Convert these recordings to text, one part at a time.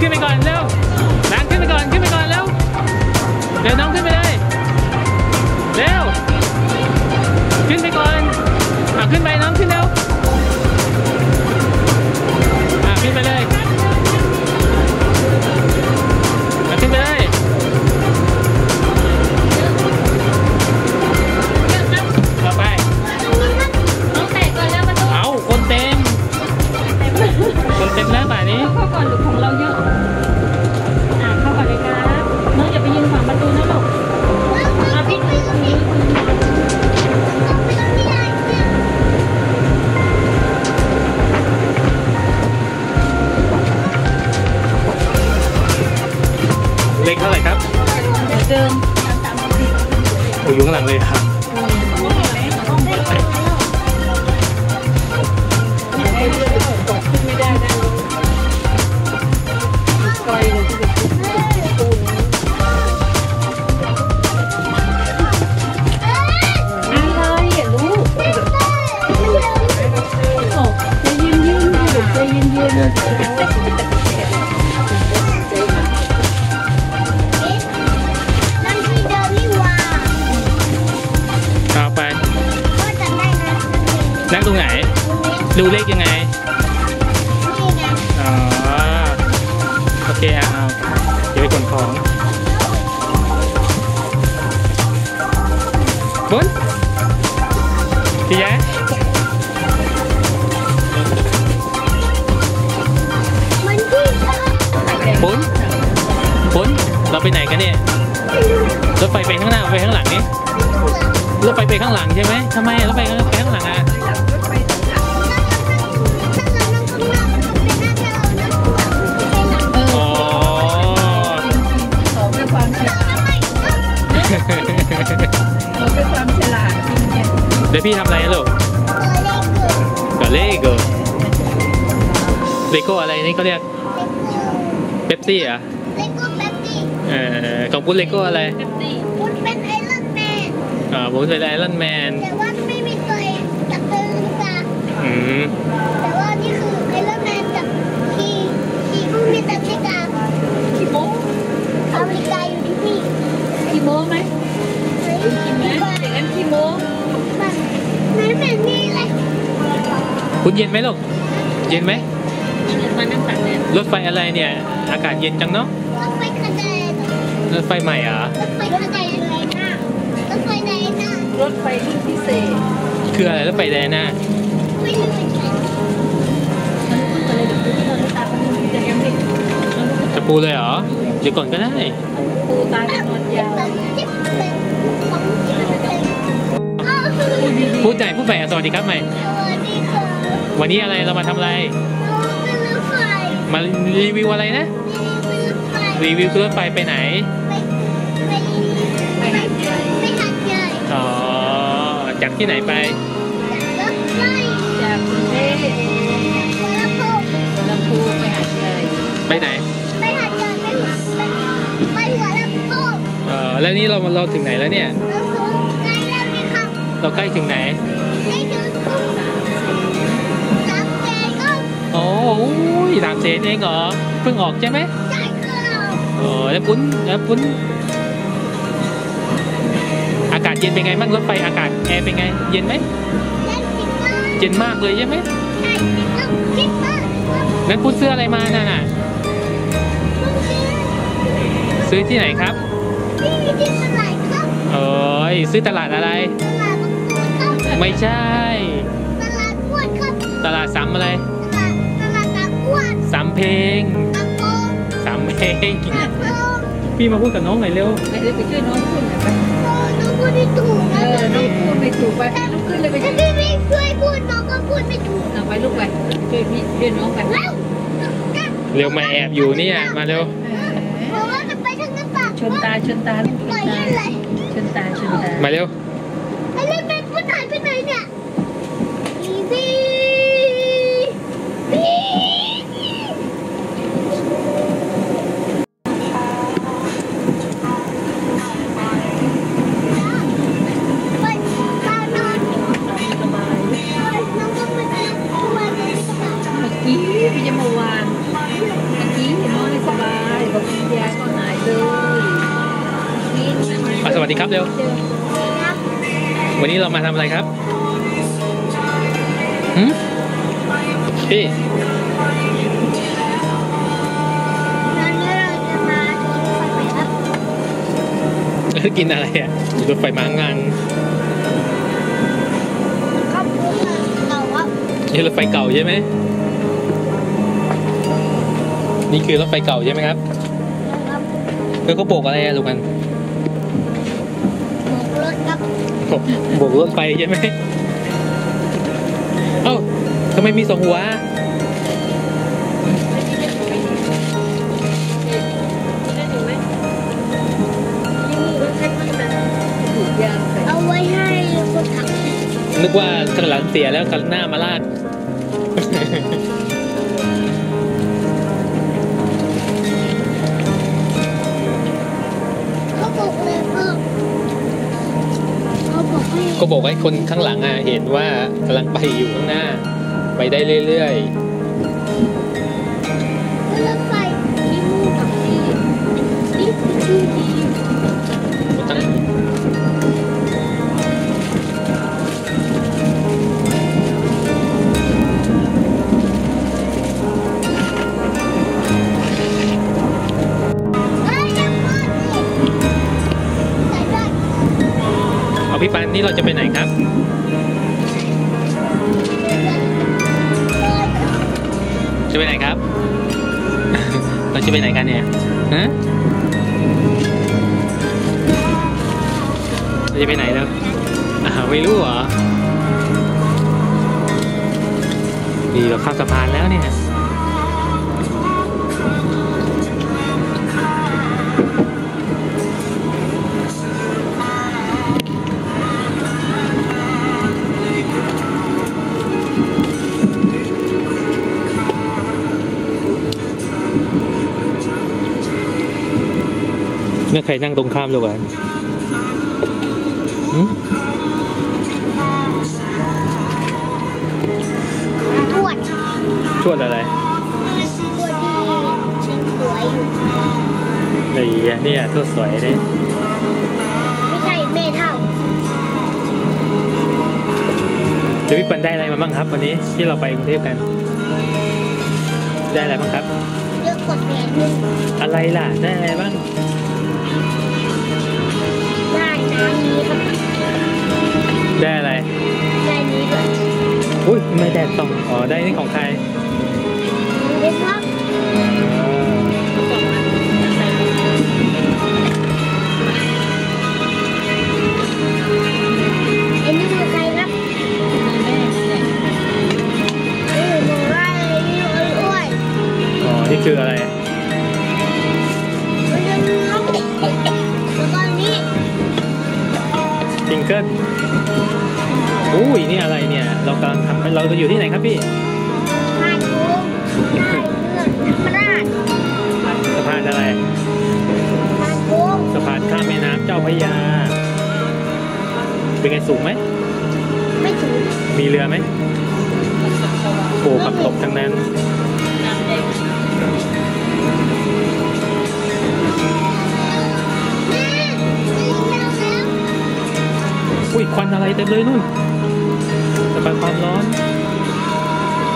ขึ้นไปก่อนเร็วน้องขึ้นไปก่อนขึ้นไปก่อนเร็วเร็วน้องขึ้นไปเลยเร็วขึ้นไปก่อนขึ้นไปน้องขึ้นเร็ว โอ้ยอ ดูเลขยังไงอ๋อ โอเคอะเอาเดี๋ยวไปขนของบุญพี่แย้บุญบุญเราไปไหนกันเนี่ย รถไฟไปข้างหน้าไปข้างหลังนี่รถไฟไปข้างหลังใช่ไหมทำไมรถไฟไปข้างหลังอะ เดี๋ยวพี่ทำอะไรนะลูกกับเลโก้เลโก้อะไรนี่เขาเรียกเ e ปซี่เหรอะเออของคุณเลโก้อะไรเป๊ปซี่อ่าผมเป็นไอรอนแมนแต่ว่าไม่มีตัวเองจับตัวลืมตาอืมแต่ว่านี่คือไอรอนแมนกับขี่ขี่ผู้มีแอฟริกาขี้โม้อเมริกาอยู่ที่นี่ขี้โม้ไหมเฮ้ยขี้ไหมเด็กนั้นขี้โม้ คุณเย็นไหมลูก เย็นไหมมานั่งตักเนี่ยรถไฟอะไรเนี่ย อากาศเย็นจังเนาะ รถไฟคะแนนรถไฟใหม่เหรอ รถไฟคะแนนเลยนะรถไฟไหนนะรถไฟรุ่นพิเศษ คืออะไรรถไฟแดงน่ะไม่รู้เหมือนกันมันเพิ่งอะไรเดี๋ยวดูที่เราตามันจะยังเด็กจะปูเลยเหรอ เดี๋ยวก่อนก็ได้ปูตาจะนอนยาวแบบจิ๊บเป็นของจิ๊บเป็นอ้าวสวัสดีพูดใหญ่พูดใหม่อะสวัสดีครับใหม่ค่ะ วันนี้อะไรเรามาทำอะไรเราเป็นรถไฟมารีวิวอะไรนะนี่เป็นรถไฟรีวิวคือรถไฟไปไหนไปไปไปไปหัดใหญ่อ๋อ จากที่ไหนไปรถไฟจากกรุงเทพลำโพงลำพูนไปหาดใหญ่ไปไหนไปหัดใหญ่ไปหัวไปหัวลำโพงเออแล้วนี่เราเราถึงไหนแล้วเนี่ยแล้วก็ใกล้แล้วไหมครับเราใกล้ถึงไหน อ้ยสามเซนเองเหรอเพิ่งออกใช่ไหมใช่คือเออแล้วปุ้นแล้วปุ้นอากาศเย็นเป็นไงบ้างรถไฟอากาศแอร์เป็นไง เย็นไหมเล่นสิบว่าเย็นมากเลยใช่ไหมนั้นปุ้นซื้ออะไรมาน่ะน่ะซื้อที่ไหนครับที่ตลาดครับเอ้ยซื้อตลาดอะไร ตลาดต้งครับไม่ใช่ ตลาดอ้วนครับ ตลาดสามอะไร สามเพลงตาโกสามเพลงตาโกพี่มาพูดกับน้องหน่อยเร็วไปเลยไปช่วยน้องพูดหน่อยไปโอ้น้องพูดไม่ถูกเอนะอน้องพูดไม่ถูกไปลุกขึ้นเลยไปถ้าช่วยพี่ไม่ช่วยพูดน้องก็พูดไม่ถูกเอาไปลูกไปช่วยพี่ช่วยน้องไปแล้วเร็วมาแอบอยู่เนี่ยมาเร็วเพราะว่าจะไปทางหน้าต่างชนตาชนตาชปล่อยนตาเล่นเลยชนตาชนตามาเร็ว สดีครับเร็วเจอครับวันนี้เรามาทำอะไรครับหืมพี่วันนี้เราจะมาดูรถไฟไหมครับแล้วกินอะไรอะรถไฟม้างังข้าวโพดเราว่านี่รถไฟเก่าใช่ไหม นี่คือรถไฟเก่าใช่ไหมครับครับแล้วเขาโบกอะไรอะลูกมันหมวกรถ ครับโบกรถไฟใช่ไหมเอ้าทำไมมีสองหัวเอาไว้ให้คนขับนึกว่าข้างหลังเสียแล้วข้างหน้ามาลากเขาบอกเลย ก็บอกให้คนข้างหลังอะเห็นว่ากำลังไปอยู่ข้างหน้า ไปได้เรื่อยๆ เอาพี่ปันนี่เราจะไปไหนครับ จะไปไหนครับ เราจะไปไหนกันเนี่ยฮะเราจะไปไหนแล้วอ่าวไม่รู้เหรอดีเราข้ามสะพานแล้วเนี่ย เมื่อใครนั่งตรงข้ามลูกอะหืมทวดชวดอะไรทวดที่ชิงสวยอยู่ไอ้เหี้ยเนี่ยตัวสวยเลยไม่ใช่แม่เท่าเดี๋ยวพี่ปันได้อะไรมาบ้างครับ วันนี้ที่เราไปกรุงเทพกัน ได้อะไรบ้างครับ เลือกกดแหวนหนึ่งอะไรล่ะ ได้อะไรบ้าง ได้น้ำนี้ครับได้อะไร ได้นี้ด้วยอุ้ยไม่ได้ตองอ๋อได้นี่ของใครเด็กครับอันนี้คือใครครับเออหนูว่าอะไร กำลังทำเราจะอยู่ที่ไหนครับพี่พานโค้งได้เพื่อนพระราชสะพานอะไรพานโค้งสะพานข้ามแม่น้ำเจ้าพระยา เป็นไงสูงไหม ไม่ถึงมีเรือไหมโอ้ขับตกทั้งนั้นแม่ยิงแล้วแล้วอุ้ยควันอะไรเต็มเลยนู่น สะพานความร้อน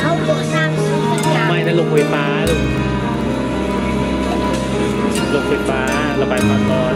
เขาก่อสร้างสิ่งอย่างไม่นะลงไฟฟ้าลูกลงไฟฟ้าระบายความร้อน